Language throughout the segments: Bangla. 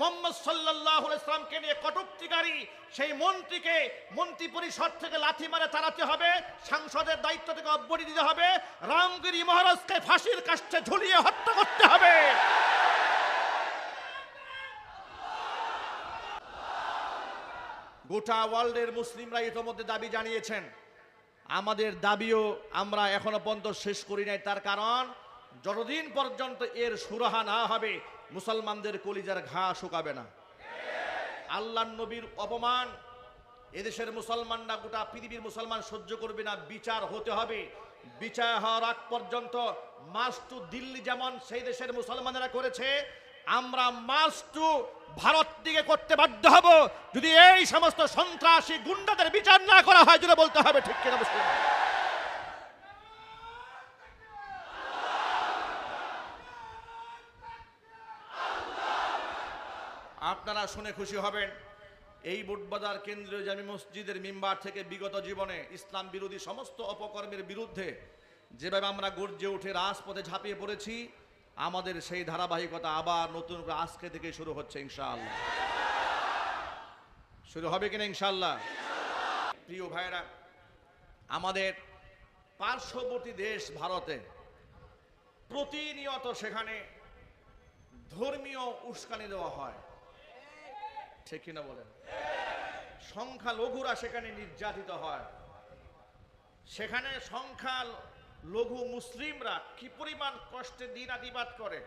মোহাম্মদ সাল্লাহ ইসলামকে নিয়ে কটুক্তিকারী, সেই মন্ত্রীকে মন্ত্রী পরিষদ থেকে লাথি মারে তাড়াতে হবে, সাংসদের দায়িত্ব থেকে অব্যাহতি দিতে হবে, রামগিরি মহারাজকে ফাঁসির কাছে ঝুলিয়ে হত্যা করতে হবে। গোটা ওয়ার্ল্ডের মুসলিমরা ইতোমধ্যে দাবি জানিয়েছেন, আমাদের দাবিও আমরা এখনও পর্যন্ত শেষ করি নাই, তার কারণ যতদিন পর্যন্ত এর সুরাহা না হবে মুসলমানদের কলিজার ঘা শুকাবে না। আল্লাহ নবীর অপমান, এদেশের মুসলমানরা গোটা পৃথিবীর মুসলমান সহ্য করবে না, বিচার হতে হবে। বিচার হওয়ার আগ পর্যন্ত মাস টু দিল্লি যেমন সেই দেশের মুসলমানেরা করেছে, আমরা মাস টু ভারত দিকে করতে বাধ্য হব। যদি এই সমস্ত সন্ত্রাসী গুন্ডাদের বিচার না করা হয়, যদি বলতে হবে ঠিক কিনা মুসলিম আপনারা শুনে খুশি হবেন। এই বুটবাজার কেন্দ্রীয় জামি মসজিদের মিম্বার থেকে বিগত জীবনে ইসলাম বিরোধী সমস্ত অপকর্মের বিরুদ্ধে যেভাবে আমরা গর্জে উঠে রাজপথে ঝাঁপিয়ে পড়েছি, আমাদের সেই ধারাবাহিকতা আবার নতুন করে আজকে থেকে শুরু হচ্ছে ইনশাআল্লাহ। শুরু হবে কিনা ইনশাআল্লাহ? প্রিয় ভাইরা আমাদের পার্শ্ববর্তী দেশ ভারতে প্রতিনিয়ত সেখানে ধর্মীয় উস্কানি দেওয়া হয়। ঠিক কিনা বলেন? সংখ্যা লঘুরা সেখানে নির্যাতিত হয়। সেখানে সংখ্যা লঘু মুসলিমরা কি পরিমাণ কষ্টে দিনাতিবাদ করে?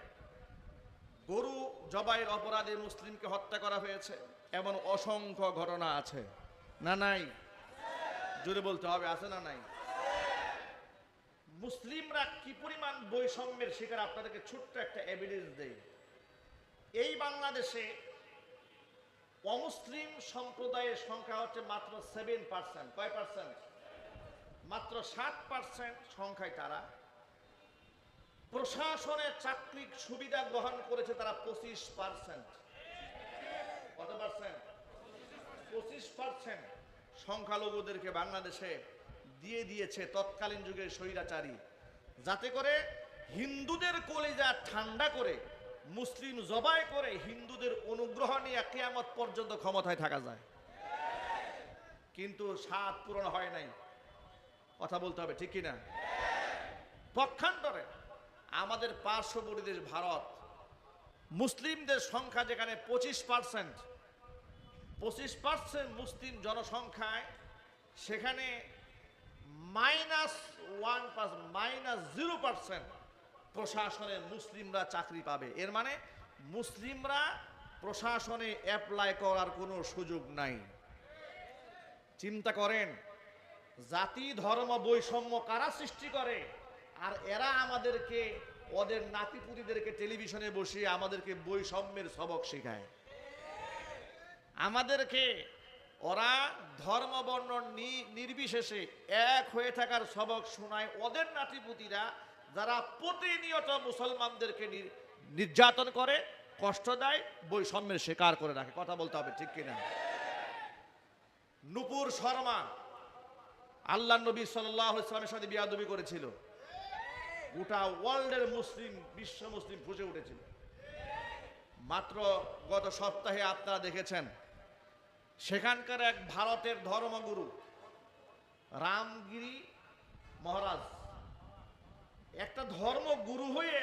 গরু জবাইয়ের অপরাধে মুসলিমকে হত্যা করা হয়েছে? এমন অসংখ্য ঘটনা আছে। না নাই? জোরে বলতে হবে, আছে না নাই? মুসলিমরা কি পরিমাণ বৈষম্যের শিকার? আপনাদেরকে ছোট্ট একটা এভিডেন্স দেয় এই বাংলাদেশে অমুসলিম সম্প্রদায়ের সংখ্যা হচ্ছে মাত্র সেভেন পার্সেন্ট কয় পার্সেন্ট মাত্র সাত পার্সেন্ট সংখ্যায় তারা। প্রশাসনের চাকরির সুবিধা গ্রহণ করেছে তারা পঁচিশ পার্সেন্ট কত পার্সেন্ট পঁচিশ পার্সেন্ট সংখ্যালঘুদেরকে বাংলাদেশে দিয়ে দিয়েছে তৎকালীন যুগের স্বৈরাচারী। যাতে করে হিন্দুদের কলেজা ঠান্ডা করে মুসলিম জবাই করে হিন্দুদের অনুগ্রহ নিয়ে কেয়ামত পর্যন্ত ক্ষমতায় থাকা যায়। কিন্তু স্বাদ পূরণ হয় নাই। কথা বলতে হবে, ঠিক কিনা? পক্ষান্তরে আমাদের পার্শ্ববর্তী দেশ ভারত, মুসলিমদের সংখ্যা যেখানে পঁচিশ পার্সেন্ট পঁচিশ পার্সেন্ট মুসলিম জনসংখ্যায় সেখানে minus one minus zero percent প্রশাসনে মুসলিমরা চাকরি পাবে। এর মানে মুসলিমরা প্রশাসনে অ্যাপ্লাই করার কোনো সুযোগ নাই। চিন্তা করেন, জাতি, ধর্ম, বৈষম্য কারা সৃষ্টি করে? আর এরা আমাদেরকে, ওদের নাতিপুতিদেরকে টেলিভিশনে বসিয়ে আমাদেরকে বৈষম্যের সবক শেখায়। আমাদেরকে, ওরা ধর্ম, বর্ণ নির্বিশেষে এক হয়ে থাকার সবক শোনায়। ওদের নাতিপুতিরা যারা প্রতিনিয়ত মুসলমানদেরকে নির- নির্যাতন করে, কষ্ট দেয়, বৈষম্যের শিকার করে রাখে। কথা বলতে হবে, ঠিক কিনা? নুপুর শর্মা আল্লাহ নবী সাল্লাহ ইসলামের সাথে বিয়াদবি করেছিল। গোটা ওয়ার্ল্ডের মুসলিম, বিশ্ব মুসলিম ফুসে উঠেছিল। মাত্র গত সপ্তাহে আপনারা দেখেছেন, সেখানকার এক ভারতের ধর্মগুরু রামগিরি মহারাজ একটা ধর্মগুরু হয়ে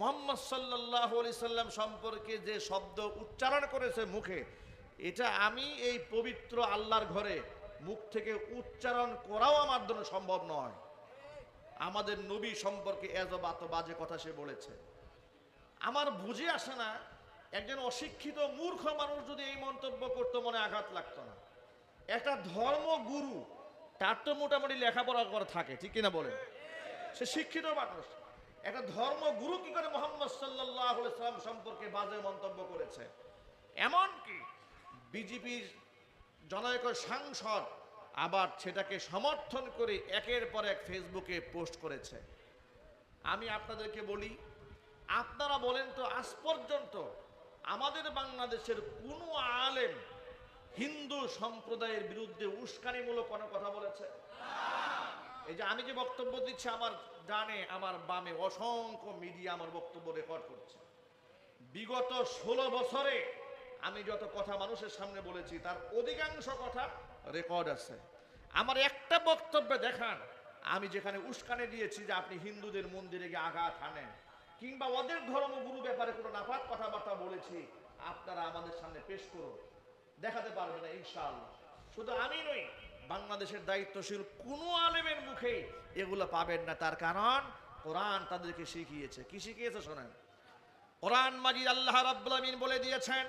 মোহাম্মদ সাল্লাহ আলি সাল্লাম সম্পর্কে যে শব্দ উচ্চারণ করেছে মুখে, এটা আমি এই পবিত্র আল্লাহর ঘরে মুখ থেকে উচ্চারণ করাও আমার জন্য সম্ভব নয়। আমাদের নবী সম্পর্কে এত বাত বাজে কথা সে বলেছে। আমার বুঝে আসে না, একজন অশিক্ষিত মূর্খ মানুষ যদি এই মন্তব্য করতো মনে আঘাত লাগতো না। একটা ধর্মগুরু, তার তো মোটামুটি লেখাপড়া করে থাকে, ঠিক কিনা বলেন? সে শিক্ষিত মানুষ। একটা ধর্মগুরু কি করে মোহাম্মদ সাল্লাম সম্পর্কে বাজে মন্তব্য করেছে? এমনকি বিজেপির জনৈক সাংসদ আবার সেটাকে সমর্থন করে একের পর এক ফেসবুকে পোস্ট করেছে। আমি আপনাদেরকে বলি, আপনারা বলেন তো আজ পর্যন্ত আমাদের বাংলাদেশের কোনো আলেম হিন্দু সম্প্রদায়ের বিরুদ্ধে উস্কানিমূলক কোনো কথা বলেছে? এই যে আমি যে বক্তব্য দিচ্ছি আমার ডানে, আমার বামে, অসংখ্য মিডিয়া আমার বক্তব্য রেকর্ড করছে। বিগত ষোলো বছরে আমি যত কথা মানুষের সামনে বলেছি, তার অধিকাংশ কথা রেকর্ড আছে। আমার একটা বক্তব্যে দেখান, আমি যেখানে উস্কানে দিয়েছি যে আপনি হিন্দুদের মন্দিরে গিয়ে আঘাত হানেন, কিংবা ওদের ধর্মগুরু ব্যাপারে কোনো নাপাক কথাবার্তা বলেছি, আপনারা আমাদের সামনে পেশ করুন। দেখাতে পারবে না, ইনশাআল্লাহ। শুধু আমি নই বাংলাদেশের দায়িত্বশীল কোনো আলেমের মুখে এগুলো পাবেন না তার কারণ কোরআন তাদেরকে শিখিয়েছে কি শিখিয়েছে শোনেন কোরআন মাজিদ আল্লাহ রাব্বুল আমিন বলে দিয়েছেন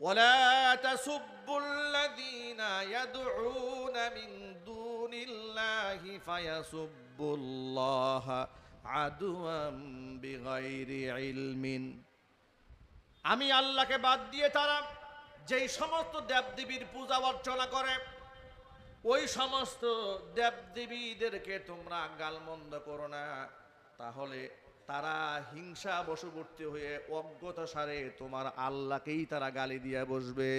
ولا تسبوا الذين يدعون من دون الله فيسبوا الله عدوا بغير علم আমি আল্লাহকে বাদ দিয়ে তারা যেই সমস্ত দেবদেবীর পূজা অর্চনা করে, ওই সমস্ত দেবদেবীদেরকে তোমরা গালমন্দ করো না। তাহলে তারা হিংসা বশবর্তী হয়ে অজ্ঞত সারে তোমার আল্লাহকেই তারা গালি দিয়ে বসবে।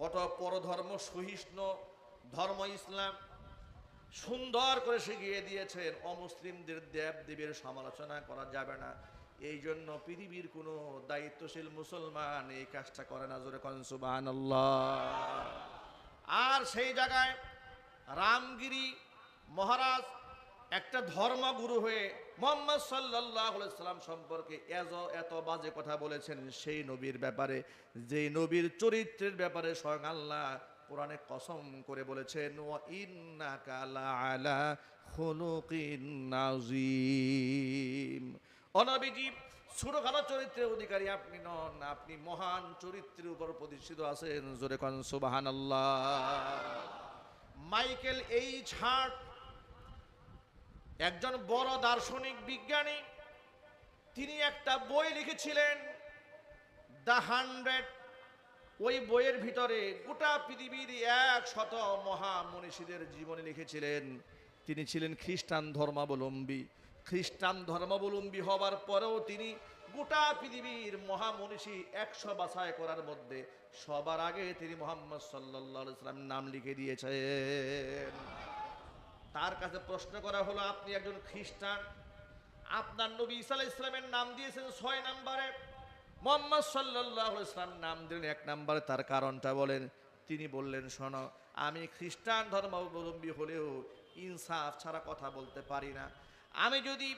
কত পরধর্ম সহিষ্ণু ধর্ম ইসলাম সুন্দর করে শিখিয়ে দিয়েছেন, অমুসলিমদের দেব দেবীর সমালোচনা করা যাবে না। এই জন্য পৃথিবীর কোনো দায়িত্বশীল মুসলমান এই কাজটা করে না, জোরে কনসুবান আর সেই জায়গায় রামগিরি মহারাজ একটা ধর্মগুরু হয়ে মোহাম্মদ সাল্লাহ সাল্লাম সম্পর্কে এজ এত বাজে কথা বলেছেন, সেই নবীর ব্যাপারে যে নবীর চরিত্রের ব্যাপারে স্বয়ং আল্লাহ কোরআনে কসম করে বলেছেন ও ইন্নাকা লাআলা খুলুকিন নাযীম। অনবিজি ছোটখাটো চরিত্রের অধিকারী আপনি নন, আপনি মহান চরিত্রের উপর প্রতিষ্ঠিত আছেন। জোরে কন, সুবহানাল্লাহ। মাইকেল এইচ হার্ট, একজন বড় দার্শনিক বিজ্ঞানী, তিনি একটা বই লিখেছিলেন, দ্য হান্ড্রেড। ওই বইয়ের ভিতরে গোটা পৃথিবীর এক শত মহামনীষীদের জীবনে লিখেছিলেন। তিনি ছিলেন খ্রিস্টান ধর্মাবলম্বী। খ্রিস্টান ধর্মাবলম্বী হবার পরেও তিনি গোটা পৃথিবীর মহামনীষী একশো বাছাই করার মধ্যে সবার আগে তিনি মোহাম্মদ সাল্লাহ নাম লিখে দিয়েছেন। তার কাছে প্রশ্ন করা হলো, আপনি একজন খ্রিস্টান? আপনার নবী ইসা ইসলামের নাম দিয়েছেন ছয় নাম্বারে। মোহাম্মদ সাল্লাহ ইসলাম নাম দিলেন এক নম্বরে, তার কারণটা বলেন। তিনি বললেন, শোনো, আমি খ্রিস্টান ধর্মাবলম্বী হলেও ইনসাফ ছাড়া কথা বলতে পারি না। আমি যদি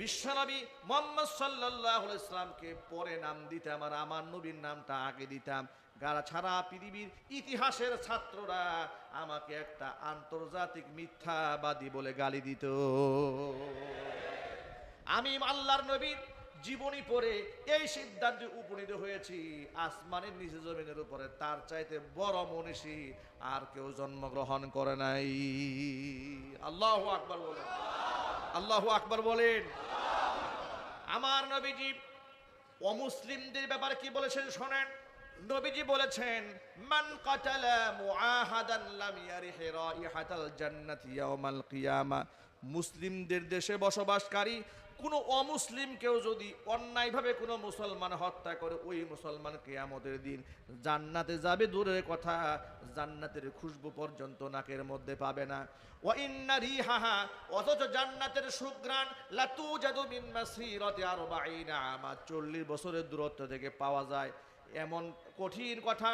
বিশ্বনবী মোহাম্মদ সাল্লাহ ইসলামকে পরে নাম দিতাম আর আমার নবীর নামটা আগে দিতাম, গারা ছাড়া পৃথিবীর ইতিহাসের ছাত্ররা আমাকে একটা আন্তর্জাতিক মিথ্যাবাদী বলে গালি দিত। আমি আল্লাহর নবীর জীবনী পড়ে এই সিদ্ধান্তে উপনীত হয়েছি, আসমানের নিচে জমিনের উপরে, তার চাইতে বড় মনীষী আর কেউ জন্মগ্রহণ করে নাই। আল্লাহ আকবর বলেন। আল্লাহ আকবর বলেন। আমার নবীজি, অমুসলিমদের ব্যাপারে কি বলেছেন শোনেন? নবীজি বলেছেন, মান কাতালা মুসলিমদের দেশে বসবাসকারী কোনো অমুসলিম কেউ যদি অন্যায়ভাবে কোনো মুসলমান হত্যা করে, ওই মুসলমান কেয়ামতের দিন জান্নাতে যাবে। দূরের কথা, জান্নাতের খুশবু পর্যন্ত নাকের মধ্যে পাবে না। ও ইন্নারি হাহা অথচ জান্নাতের সুগ্রাণ লাতু জাদু মিন আরও আরবাঈনা আমা 40 বছরের দূরত্ব থেকে পাওয়া যায়। এমন কঠিন কথা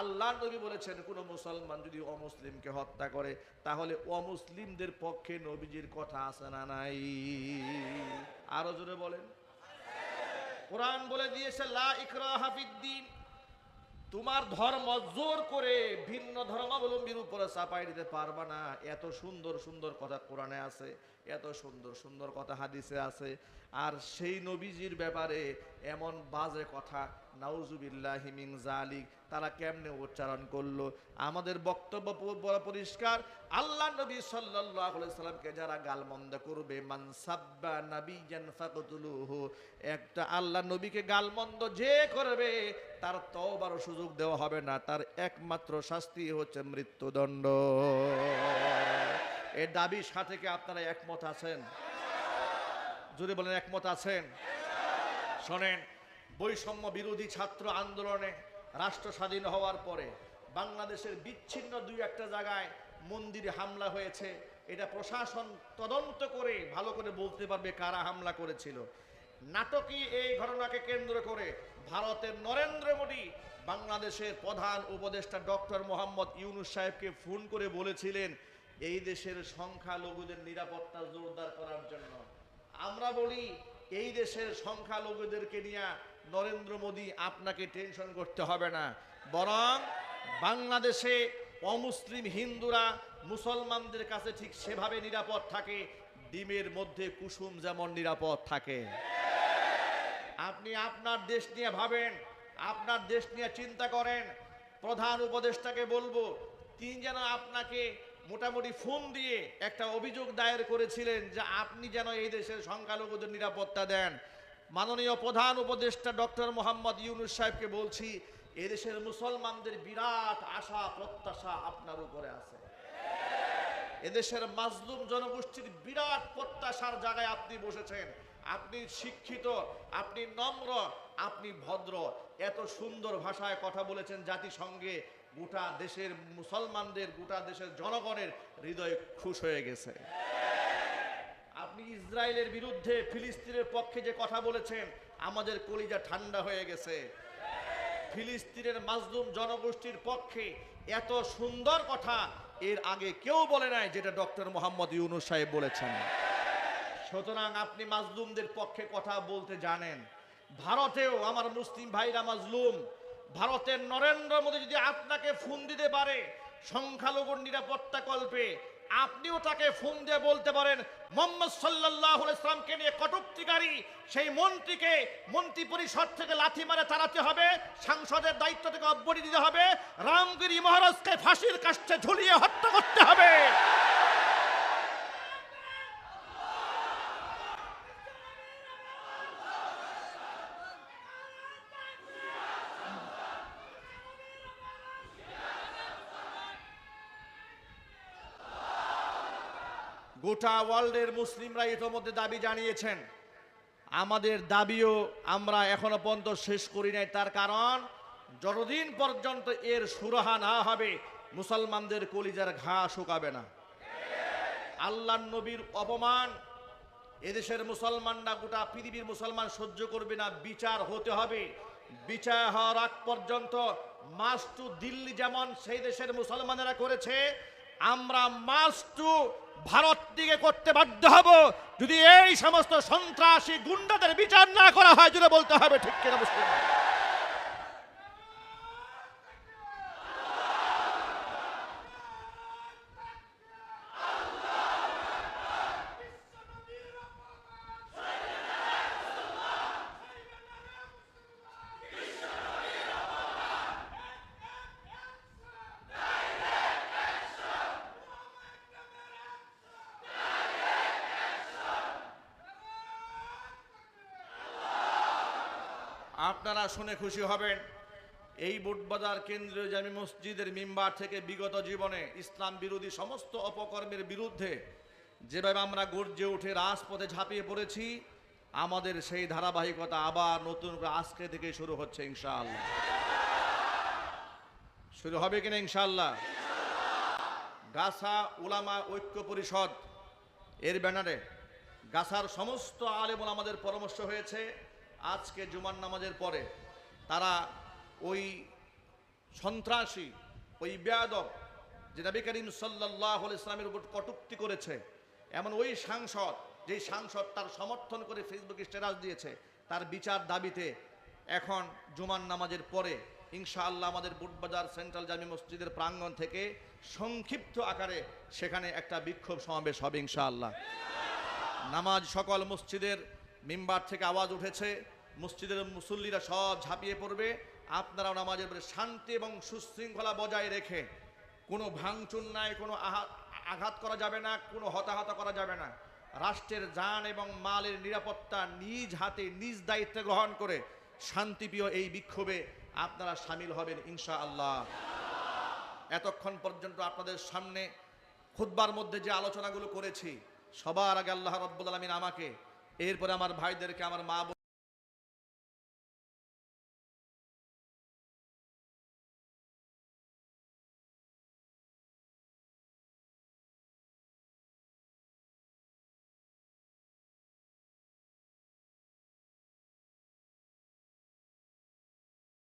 আল্লাহ নবী বলেছেন, কোনো মুসলমান যদি অমুসলিমকে হত্যা করে, তাহলে অমুসলিমদের পক্ষে নবীজির কথা আছে না নাই? আরও জোরে বলেন। কোরআন বলে দিয়েছে, লা ইকরাহা ফিদ্দিন তোমার ধর্ম জোর করে ভিন্ন ধর্মাবলম্বীর উপরে চাপাই দিতে পারবা না। এত সুন্দর সুন্দর কথা কোরআনে আছে, এত সুন্দর সুন্দর কথা হাদিসে আছে। আর সেই নবীজির ব্যাপারে এমন বাজে কথা নাউজুবিল্লাহ মিন জালিক তারা কেমনে উচ্চারণ করল? আমাদের বক্তব্য বড় পরিষ্কার, আল্লাহ নবী আলাইহি সাল্লামকে যারা গালমন্দ করবে, মান সাব্বা নাবিয়ান ফাকতুলুহু, একটা আল্লাহ নবীকে গালমন্দ যে করবে, তার তওবার সুযোগ দেওয়া হবে না, তার একমাত্র শাস্তি হচ্ছে মৃত্যুদণ্ড। এ দাবির সাথে কি আপনারা একমত আছেন? যদি বলেন একমত আছেন? শোনেন বৈষম্য বিরোধী ছাত্র আন্দোলনে রাষ্ট্র স্বাধীন হওয়ার পরে বাংলাদেশের বিচ্ছিন্ন দুই একটা জায়গায় মন্দিরে হামলা হয়েছে। এটা প্রশাসন তদন্ত করে ভালো করে বলতে পারবে কারা হামলা করেছিল। নাটকই এই ঘটনাকে কেন্দ্র করে ভারতের নরেন্দ্র মোদী বাংলাদেশের প্রধান উপদেষ্টা ডক্টর মোহাম্মদ ইউনুস সাহেবকে ফোন করে বলেছিলেন, এই দেশের সংখ্যালঘুদের নিরাপত্তা জোরদার করার জন্য। আমরা বলি, এই দেশের সংখ্যালঘুদেরকে নিয়ে নরেন্দ্র মোদী আপনাকে টেনশন করতে হবে না। বরং বাংলাদেশে অমুসলিম হিন্দুরা মুসলমানদের কাছে ঠিক সেভাবে নিরাপদ থাকে, ডিমের মধ্যে কুসুম যেমন নিরাপদ থাকে। আপনি আপনার দেশ নিয়ে ভাবেন, আপনার দেশ নিয়ে চিন্তা করেন, প্রধান উপদেষ্টাকে বলব, তিনি যেন আপনাকে মোটামুটি ফোন দিয়ে একটা অভিযোগ দায়ের করেছিলেন যে আপনি যেন এই দেশের সংখ্যালঘুদের নিরাপত্তা দেন। মাননীয় প্রধান উপদেষ্টা ডক্টর মোহাম্মদ ইউনুস সাহেবকে বলছি, এদেশের মুসলমানদের বিরাট আশা, প্রত্যাশা আপনার উপরে আছে। এদেশের মাজলুম জনগোষ্ঠীর বিরাট প্রত্যাশার জায়গায় আপনি বসেছেন। আপনি শিক্ষিত, আপনি নম্র, আপনি ভদ্র। এত সুন্দর ভাষায় কথা বলেছেন জাতিসংঘে। গোটা দেশের মুসলমানদের, গোটা দেশের জনগণের হৃদয় খুশ হয়ে গেছে। আপনি ইসরায়েলের বিরুদ্ধে ফিলিস্তিনের পক্ষে যে কথা বলেছেন, আমাদের কলিজা ঠান্ডা হয়ে গেছে। ফিলিস্তিনের মাজলুম জনগোষ্ঠীর পক্ষে এত সুন্দর কথা এর আগে কেউ বলে নাই, যেটা ডক্টর মোহাম্মদ ইউনুস সাহেব বলেছেন। সুতরাং আপনি মাজলুমদের পক্ষে কথা বলতে জানেন। ভারতেও আমার মুসলিম ভাইরা মাজলুম, ভারতের নরেন্দ্র মোদী যদি আপনাকে ফোন দিতে পারে, সংখ্যালঘুর নিরাপত্তা কল্পে আপনিও তাকে ফোন দিয়ে বলতে পারেন, মোহাম্মদ সাল্লাহ ইসলামকে নিয়ে কটুক্তিকারী, সেই মন্ত্রীকে মন্ত্রী পরিষদ থেকে লাথি মারে তাড়াতে হবে, সাংসদের দায়িত্ব থেকে অব্যাহতি দিতে হবে, রামগিরি মহারাজকে ফাঁসির কাছে ঝুলিয়ে হত্যা করতে হবে। গোটা ওয়ার্ল্ডের মুসলিমরা ইতোমধ্যে দাবি জানিয়েছেন। আমাদের দাবিও আমরা এখনও পর্যন্ত শেষ করি নাই। তার কারণ, যতদিন পর্যন্ত এর সুরাহা না হবে, মুসলমানদের কলিজার ঘা শুকাবে না। আল্লাহ নবীর অপমান, এদেশের মুসলমানরা গোটা পৃথিবীর মুসলমান সহ্য করবে না, বিচার হতে হবে। বিচার হওয়ার আগ পর্যন্ত মাস টু দিল্লি যেমন সেই দেশের মুসলমানেরা করেছে, আমরা মাস টু ভারত দিকে করতে বাধ্য হব। যদি এই সমস্ত সন্ত্রাসী গুন্ডাদের বিচার না করা হয় যদি বলতে হবে, ঠিক কিনা মুসলিম আপনারা শুনে খুশি হবেন। এই বুটবাজার কেন্দ্রীয় জামি মসজিদের মিম্বার থেকে বিগত জীবনে ইসলাম বিরোধী সমস্ত অপকর্মের বিরুদ্ধে যেভাবে আমরা গর্জে উঠে রাজপথে ঝাঁপিয়ে পড়েছি, আমাদের সেই ধারাবাহিকতা আবার নতুন করে আজকে থেকে শুরু হচ্ছে ইনশাআল্লাহ। শুরু হবে কিনা ইনশাআল্লাহ? গাছা উলামা ঐক্য পরিষদ, এর ব্যানারে গাছার সমস্ত আলেমন আমাদের পরামর্শ হয়েছে। আজকে জুমার নামাজের পরে তারা ওই সন্ত্রাসী, ওই বেয়াদব, যে নবী করিম সাল্লাহ ইসলামের উপর কটুক্তি করেছে, এমন ওই সাংসদ, যেই সাংসদ তার সমর্থন করে ফেসবুকে স্ট্যাটাস দিয়েছে, তার বিচার দাবিতে এখন জুমার নামাজের পরে ইনশাআল্লাহ আমাদের বুটবাজার সেন্ট্রাল জামি মসজিদের প্রাঙ্গণ থেকে সংক্ষিপ্ত আকারে সেখানে একটা বিক্ষোভ সমাবেশ হবে ইনশাআল্লাহ। নামাজ সকল মসজিদের মিম্বার থেকে আওয়াজ উঠেছে, মসজিদের মুসল্লিরা সব ঝাঁপিয়ে পড়বে, আপনারাও নামাজের পরে শান্তি এবং সুশৃঙ্খলা বজায় রেখে, কোনো ভাঙচুর নাই, কোনো আঘাত করা যাবে না, কোনো হতাহত করা যাবে না। রাষ্ট্রের যান এবং মালের নিরাপত্তা নিজ হাতে, নিজ দায়িত্বে গ্রহণ করে শান্তিপ্রিয় এই বিক্ষোভে আপনারা সামিল হবেন ইনশা আল্লাহ এতক্ষণ পর্যন্ত আপনাদের সামনে খুতবার মধ্যে যে আলোচনাগুলো করেছি, সবার আগে আল্লাহ রব্বুল আলমিন আমাকে এরপরে আমার ভাইদেরকে আমার মা